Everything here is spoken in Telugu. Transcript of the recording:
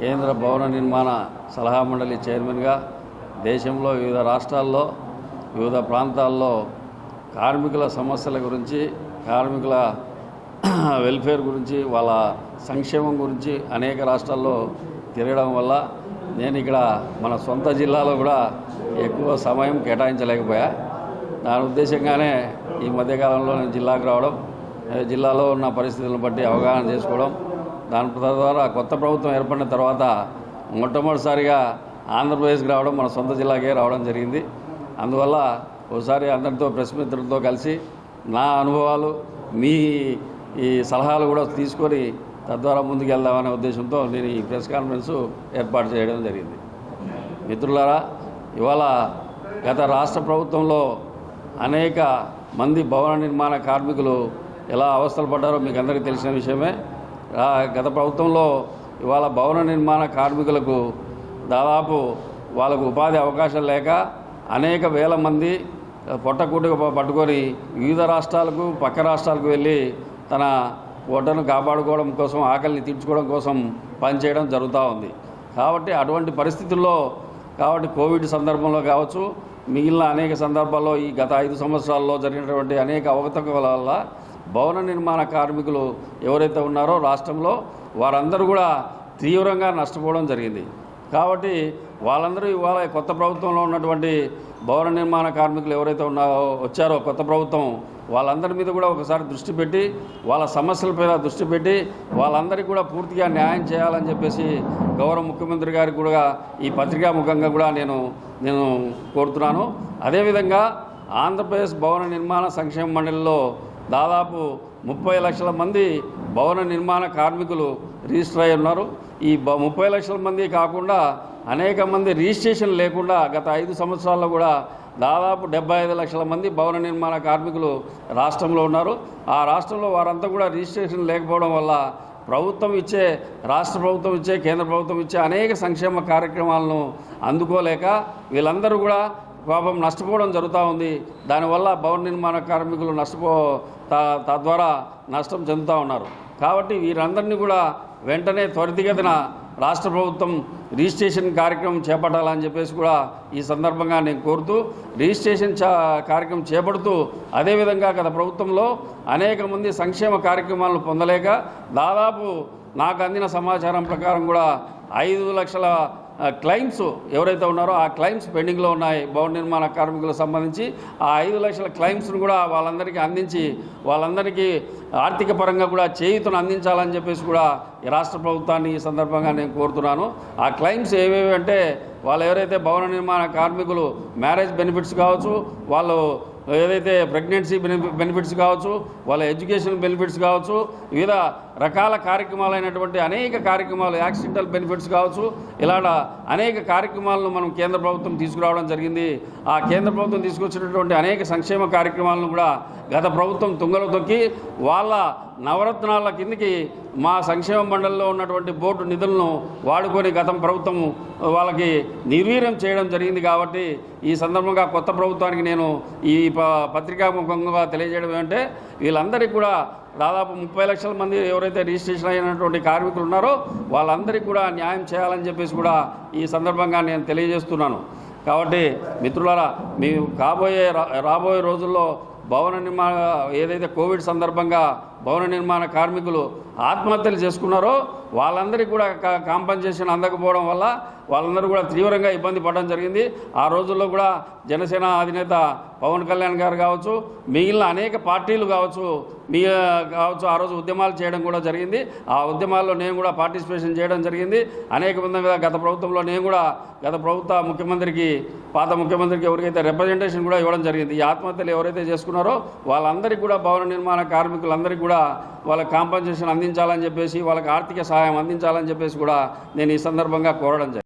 కేంద్ర భవన నిర్మాణ సలహా మండలి చైర్మన్గా దేశంలో వివిధ రాష్ట్రాల్లో వివిధ ప్రాంతాల్లో కార్మికుల సమస్యల గురించి కార్మికుల వెల్ఫేర్ గురించి వాళ్ళ సంక్షేమం గురించి అనేక రాష్ట్రాల్లో తిరగడం వల్ల నేను ఇక్కడ మన సొంత జిల్లాలో కూడా ఎక్కువ సమయం కేటాయించలేకపోయా. దాని ఉద్దేశంగానే ఈ మధ్యకాలంలో నేను జిల్లాకు రావడం జిల్లాలో ఉన్న పరిస్థితులను బట్టి అవగాహన చేసుకోవడం దాని ద్వారా కొత్త ప్రభుత్వం ఏర్పడిన తర్వాత మొట్టమొదటిసారిగా ఆంధ్రప్రదేశ్కి రావడం మన సొంత జిల్లాకే రావడం జరిగింది. అందువల్ల ఒకసారి అందరితో ప్రెస్ మిత్రులతో కలిసి నా అనుభవాలు మీ ఈ సలహాలు కూడా తీసుకొని తద్వారా ముందుకు వెళ్దామనే ఉద్దేశంతో నేను ఈ ప్రెస్ కాన్ఫరెన్స్ ఏర్పాటు చేయడం జరిగింది. మిత్రులారా ఇవాళ గత రాష్ట్ర ప్రభుత్వంలో అనేక మంది భవన నిర్మాణ కార్మికులు ఎలా అవస్థలు పడ్డారో మీకు అందరికీ తెలిసిన విషయమే. గత ప్రభుత్వంలో ఇవాళ భవన నిర్మాణ కార్మికులకు దాదాపు వాళ్ళకు ఉపాధి అవకాశం లేక అనేక వేల మంది పొట్టకూటకు పట్టుకొని వివిధ రాష్ట్రాలకు పక్క రాష్ట్రాలకు వెళ్ళి తన ఒడ్డను కాపాడుకోవడం కోసం ఆకలిని తీర్చుకోవడం కోసం పనిచేయడం జరుగుతూ ఉంది. కాబట్టి అటువంటి పరిస్థితుల్లో కాబట్టి కోవిడ్ సందర్భంలో కావచ్చు మిగిలిన అనేక సందర్భాల్లో ఈ గత ఐదు సంవత్సరాల్లో జరిగినటువంటి అనేక అవకతవకల వల్ల భవన నిర్మాణ కార్మికులు ఎవరైతే ఉన్నారో రాష్ట్రంలో వారందరూ కూడా తీవ్రంగా నష్టపోవడం జరిగింది. కాబట్టి వాళ్ళందరూ ఇవాళ కొత్త ప్రభుత్వంలో ఉన్నటువంటి భవన నిర్మాణ కార్మికులు ఎవరైతే ఉన్నారో వచ్చారో కొత్త ప్రభుత్వం వాళ్ళందరి మీద కూడా ఒకసారి దృష్టి పెట్టి వాళ్ళ సమస్యలపై దృష్టి పెట్టి వాళ్ళందరికీ కూడా పూర్తిగా న్యాయం చేయాలని చెప్పేసి గౌరవ ముఖ్యమంత్రి గారికి కూడా ఈ పత్రికా ముఖంగా కూడా నేను నేను కోరుతున్నాను. అదేవిధంగా ఆంధ్రప్రదేశ్ భవన నిర్మాణ సంక్షేమ మండలిలో దాదాపు ముప్పై లక్షల మంది భవన నిర్మాణ కార్మికులు రిజిస్టర్ అయి ఉన్నారు. ఈ బ- ముప్పై లక్షల మంది కాకుండా అనేక మంది రిజిస్ట్రేషన్ లేకుండా గత ఐదు సంవత్సరాల్లో కూడా దాదాపు డెబ్బై ఐదు లక్షల మంది భవన నిర్మాణ కార్మికులు రాష్ట్రంలో ఉన్నారు. ఆ రాష్ట్రంలో వారంతా కూడా రిజిస్ట్రేషన్ లేకపోవడం వల్ల ప్రభుత్వం ఇచ్చే రాష్ట్ర ప్రభుత్వం ఇచ్చే కేంద్ర ప్రభుత్వం ఇచ్చే అనేక సంక్షేమ కార్యక్రమాలను అందుకోలేక వీళ్ళందరూ కూడా పాపం నష్టపోవడం జరుగుతూ ఉంది. దానివల్ల భవన నిర్మాణ కార్మికులు నష్టపో త- తద్వారా నష్టం చెందుతూ ఉన్నారు. కాబట్టి వీరందరినీ కూడా వెంటనే త్వరితగతిన రాష్ట్ర ప్రభుత్వం రిజిస్ట్రేషన్ కార్యక్రమం చేపట్టాలని చెప్పేసి కూడా ఈ సందర్భంగా నేను కోరుతూ రిజిస్ట్రేషన్ చా కార్యక్రమం చేపడుతూ అదేవిధంగా గత ప్రభుత్వంలో అనేక మంది సంక్షేమ కార్యక్రమాలను పొందలేక దాదాపు నాకు అందిన సమాచారం ప్రకారం కూడా ఐదు లక్షల క్లైమ్స్ ఎవరైతే ఉన్నారో ఆ క్లైమ్స్ పెండింగ్లో ఉన్నాయి. భవన నిర్మాణ కార్మికులకు సంబంధించి ఆ ఐదు లక్షల క్లైమ్స్ను కూడా వాళ్ళందరికీ అందించి వాళ్ళందరికీ ఆర్థిక పరంగా కూడా చేయుతను అందించాలని చెప్పేసి కూడా ఈ రాష్ట్ర ప్రభుత్వాన్ని ఈ సందర్భంగా నేను కోరుతున్నాను. ఆ క్లైమ్స్ ఏవేవి అంటే వాళ్ళు ఎవరైతే భవన నిర్మాణ కార్మికులు మ్యారేజ్ బెనిఫిట్స్ కావచ్చు వాళ్ళు ఏదైతే ప్రెగ్నెన్సీ బెనిఫిట్స్ కావచ్చు వాళ్ళ ఎడ్యుకేషన్ బెనిఫిట్స్ కావచ్చు వివిధ రకాల కార్యక్రమాలైనటువంటి అనేక కార్యక్రమాలు యాక్సిడెంటల్ బెనిఫిట్స్ కావచ్చు ఇలాంటి అనేక కార్యక్రమాలను మనం కేంద్ర ప్రభుత్వం తీసుకురావడం జరిగింది. ఆ కేంద్ర ప్రభుత్వం తీసుకొచ్చినటువంటి అనేక సంక్షేమ కార్యక్రమాలను కూడా గత ప్రభుత్వం తుంగలో తొక్కి వాళ్ళ నవరత్నాల కిందకి మా సంక్షేమ మండలిలో ఉన్నటువంటి బోర్డు నిధులను వాడుకొని గతం ప్రభుత్వం వాళ్ళకి నిర్వీర్యం చేయడం జరిగింది కాబట్టి ఈ సందర్భంగా కొత్త ప్రభుత్వానికి నేను ఈ ప- పత్రికా తెలియజేయడం ఏమంటే వీళ్ళందరికీ కూడా దాదాపు ముప్పై లక్షల మంది ఎవరైతే రిజిస్ట్రేషన్ అయినటువంటి కార్మికులు ఉన్నారో వాళ్ళందరికీ కూడా న్యాయం చేయాలని చెప్పేసి కూడా ఈ సందర్భంగా నేను తెలియజేస్తున్నాను. కాబట్టి మిత్రులారా మీ కాబోయే రా- రాబోయే రోజుల్లో భవన నిర్మాణ ఏదైతే కోవిడ్ సందర్భంగా భవన నిర్మాణ కార్మికులు ఆత్మహత్యలు చేసుకున్నారో వాళ్ళందరికీ కూడా కా- కాంపన్సేషన్ అందకపోవడం వల్ల వాళ్ళందరూ కూడా తీవ్రంగా ఇబ్బంది పడడం జరిగింది. ఆ రోజుల్లో కూడా జనసేన అధినేత పవన్ కళ్యాణ్ గారు కావచ్చు మిగిలిన అనేక పార్టీలు కావచ్చు మీ కావచ్చు ఆ రోజు ఉద్యమాలు చేయడం కూడా జరిగింది. ఆ ఉద్యమాల్లో నేను కూడా పార్టిసిపేషన్ చేయడం జరిగింది. అనేక విధంగా గత ప్రభుత్వంలో నేను కూడా గత ప్రభుత్వ ముఖ్యమంత్రికి పాత ముఖ్యమంత్రికి ఎవరికైతే రిప్రజెంటేషన్ కూడా ఇవ్వడం జరిగింది. ఈ ఆత్మహత్యలు ఎవరైతే చేసుకున్నారో వాళ్ళందరికీ కూడా భవన నిర్మాణ కార్మికులందరికీ కూడా వాళ్ళ కాంపన్సేషన్ అందించాలని చెప్పేసి వాళ్ళకి ఆర్థిక సహాయం అందించాలని చెప్పేసి కూడా నేను ఈ సందర్భంగా కోరడం జరిగింది.